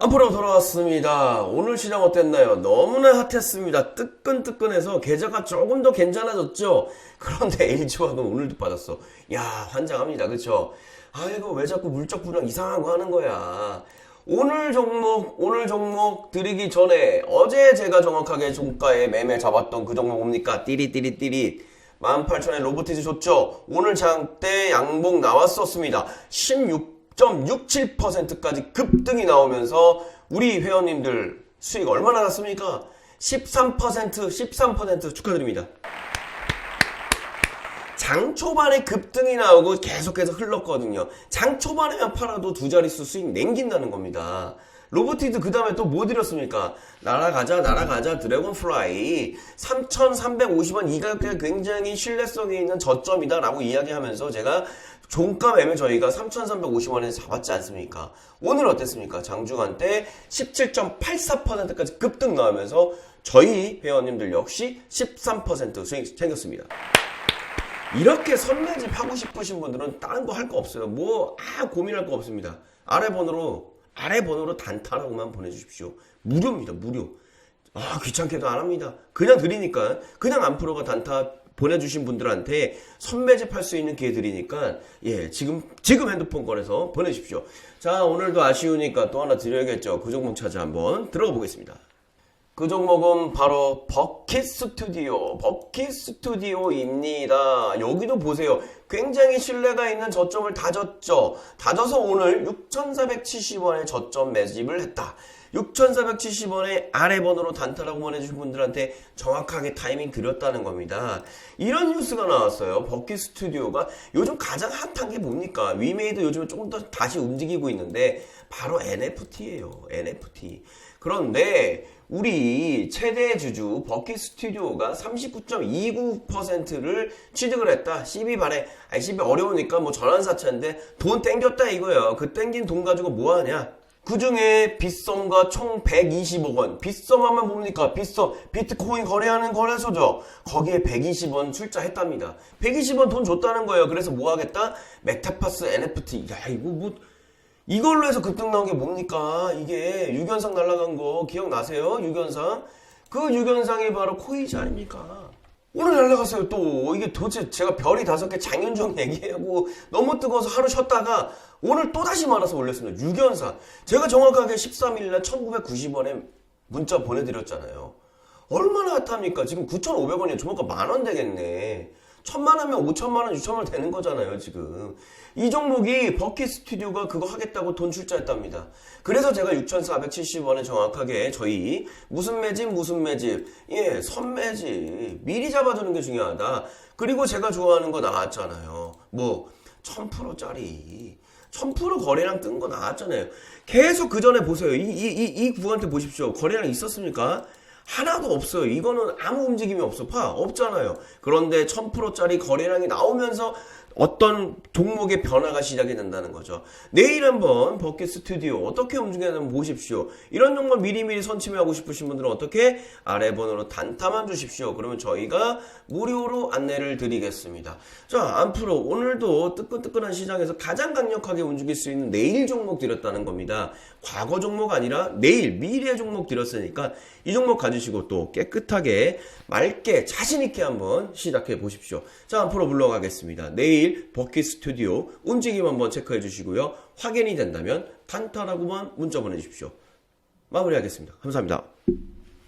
앞으로 돌아왔습니다. 오늘 시장 어땠나요? 너무나 핫했습니다. 뜨끈뜨끈해서 계좌가 조금 더 괜찮아졌죠? 그런데 LG화학은 오늘도 빠졌어. 야, 환장합니다. 그쵸? 아이고, 왜 자꾸 물적 분양 이상한 거 하는 거야? 오늘 종목, 오늘 종목 드리기 전에 어제 제가 정확하게 종가에 매매 잡았던 그 종목 뭡니까? 띠리띠리띠리. 18,000에 로보티즈 줬죠? 오늘 장대 양봉 나왔었습니다. 16.67%까지 급등이 나오면서 우리 회원님들 수익 얼마나 났습니까? 13%, 13% 축하드립니다. 장 초반에 급등이 나오고 계속해서 흘렀거든요. 장 초반에만 팔아도 두 자릿수 수익 남긴다는 겁니다. 로보티드 그 다음에 또 뭐 드렸습니까? 날아가자, 날아가자, 드래곤플라이. 3,350원 이 가격대 굉장히 신뢰성이 있는 저점이다 라고 이야기하면서 제가 종가 매매 저희가 3,350원에 잡았지 않습니까? 오늘 어땠습니까? 장주간 때 17.84%까지 급등 나오면서 저희 회원님들 역시 13% 수익 챙겼습니다. 이렇게 선매집 하고 싶으신 분들은 다른 거 할 거 없어요. 뭐, 아, 고민할 거 없습니다. 아래 번호로, 아래 번호로 단타라고만 보내주십시오. 무료입니다, 무료. 아, 귀찮게도 안 합니다. 그냥 드리니까, 그냥 안프로가 단타 보내주신 분들한테 선매집 할 수 있는 기회 드리니까, 예, 지금, 지금 핸드폰 꺼내서 보내십시오. 자, 오늘도 아쉬우니까 또 하나 드려야겠죠. 그 종목 찾아 한번 들어가 보겠습니다. 그 종목은 바로 버킷 스튜디오, 버킷 스튜디오입니다. 여기도 보세요. 굉장히 신뢰가 있는 저점을 다졌죠. 다져서 오늘 6,470원에 저점 매집을 했다. 6,470원에 아래 번호로 단타라고 보내주신 분들한테 정확하게 타이밍 드렸다는 겁니다. 이런 뉴스가 나왔어요. 버킷 스튜디오가 요즘 가장 핫한 게 뭡니까? 위메이도 요즘에 조금 더 다시 움직이고 있는데 바로 NFT예요. NFT. 그런데 우리 최대 주주 버킷 스튜디오가 39.29%를 취득을 했다. 12반에 아니 12 어려우니까 뭐 전환사채인데 돈 땡겼다 이거예요. 그 땡긴 돈 가지고 뭐 하냐? 그 중에 빗썸과 총 120억 원. 빗썸 하면 뭡니까? 빗썸, 비트코인 거래하는 거래소죠. 거기에 120원 출자했답니다. 120원 돈 줬다는 거예요. 그래서 뭐 하겠다? 메타파스 NFT. 야, 이거 뭐, 이걸로 해서 급등 나온 게 뭡니까? 이게 유견상 날라간 거 기억나세요? 유견상? 그 유견상이 바로 코이지 아닙니까? 오늘 날라갔어요. 또 이게 도대체 제가 별이 다섯 개 장윤정 얘기하고 너무 뜨거워서 하루 쉬었다가 오늘 또다시 말아서 올렸습니다. 유견상 제가 정확하게 13일날 1990원에 문자 보내드렸잖아요. 얼마나 핫합니까? 지금 9,500원이면 조만간 만원 되겠네 천만 하면 5천만 원, 6천만 원 되는 거잖아요, 지금. 이 종목이 버킷 스튜디오가 그거 하겠다고 돈 출자했답니다. 그래서 제가 6,470원에 정확하게 저희 무슨 매집, 무슨 매집, 예, 선매집. 미리 잡아주는 게 중요하다. 그리고 제가 좋아하는 거 나왔잖아요. 뭐, 1000%짜리. 1000% 거래량 뜬 거 나왔잖아요. 계속 그 전에 보세요. 이, 이, 이, 이 구간때 보십시오. 거래량 있었습니까? 하나도 없어요. 이거는 아무 움직임이 없어. 파 없잖아요. 그런데 1000%짜리 거래량이 나오면서 어떤 종목의 변화가 시작이 된다는 거죠. 내일 한번 버킷 스튜디오 어떻게 움직이는지 보십시오. 이런 종목 미리미리 선침해하고 싶으신 분들은 어떻게 아래 번호로 단타만 주십시오. 그러면 저희가 무료로 안내를 드리겠습니다. 자, 앞으로 오늘도 뜨끈뜨끈한 시장에서 가장 강력하게 움직일 수 있는 내일 종목 드렸다는 겁니다. 과거 종목 아니라 내일 미래 종목 드렸으니까 이 종목 가지시고 또 깨끗하게 맑게 자신 있게 한번 시작해 보십시오. 자, 앞으로 물러가겠습니다. 내일 버킷 스튜디오 움직임 한번 체크해 주시고요. 확인이 된다면 단타라고만 문자 보내주십시오. 마무리하겠습니다. 감사합니다.